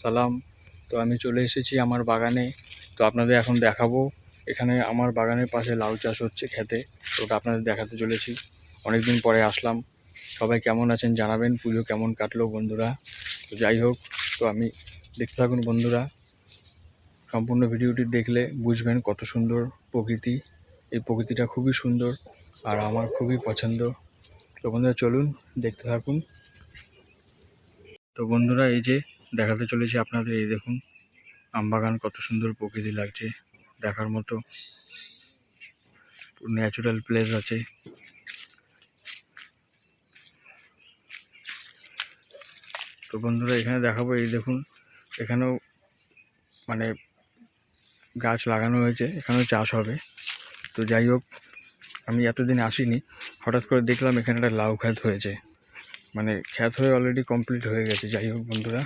সালাম। তো আমি চলে এসেছি আমার বাগানে। তো আপনাদের এখন দেখাবো। এখানে আমার বাগানের পাশে লাউ চাষ হচ্ছে খেতে। তো ওটা আপনাদের দেখাতে চলেছি। অনেক দিন পরে আসলাম। সবাই কেমন আছেন জানাবেন। পুজো কেমন কাটলো বন্ধুরা? তো যাই হোক, তো আমি দেখতে থাকুন বন্ধুরা। সম্পূর্ণ ভিডিওটি দেখলে বুঝবেন কত সুন্দর প্রকৃতি। এই প্রকৃতিটা খুবই সুন্দর আর আমার খুবই পছন্দ। তো বন্ধুরা চলুন দেখতে থাকুন। তো বন্ধুরা, এই যে দেখাতে চলেছি আপনাদের, এই দেখুন, আমবাগান কত সুন্দর প্রকৃতি লাগছে, দেখার মতো ন্যাচারাল প্লেস আছে। তো বন্ধুরা, এখানে দেখাবো, এই দেখুন, এখানেও মানে গাছ লাগানো হয়েছে, এখানেও চাষ হবে। তো যাই হোক, আমি এতদিন আসিনি, হঠাৎ করে দেখলাম এখানে একটা লাউ খ্যাত হয়েছে। মানে খ্যাত হয়ে অলরেডি কমপ্লিট হয়ে গেছে, যাই হোক বন্ধুরা।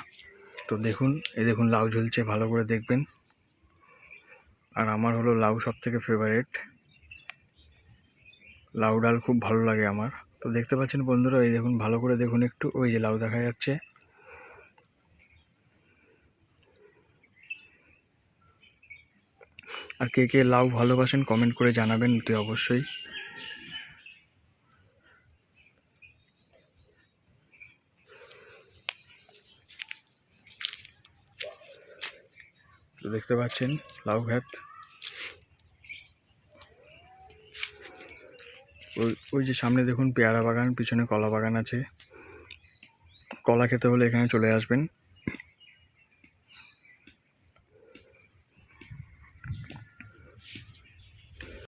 তো দেখুন, এই দেখুন লাউ ঝুলছে, ভালো করে দেখবেন। আর আমার হলো লাউ সব থেকে ফেভারিট লাউ ডাল খুব ভালো লাগে আমার। তো দেখতে পাচ্ছেন বন্ধুরা, এই দেখুন, ভালো করে দেখুন একটু, ওই যে লাউ দেখা যাচ্ছে। আর কে কে লাউ ভালোবাসেন কমেন্ট করে জানাবেন, অতি অবশ্যই। দেখতে পাচ্ছেন, লাউ ঘাট। ওই ওই যে সামনে দেখুন, পেয়ারা বাগান, পিছনে কলা বাগান আছে। কলা খেতে হলে এখানে চলে আসবেন।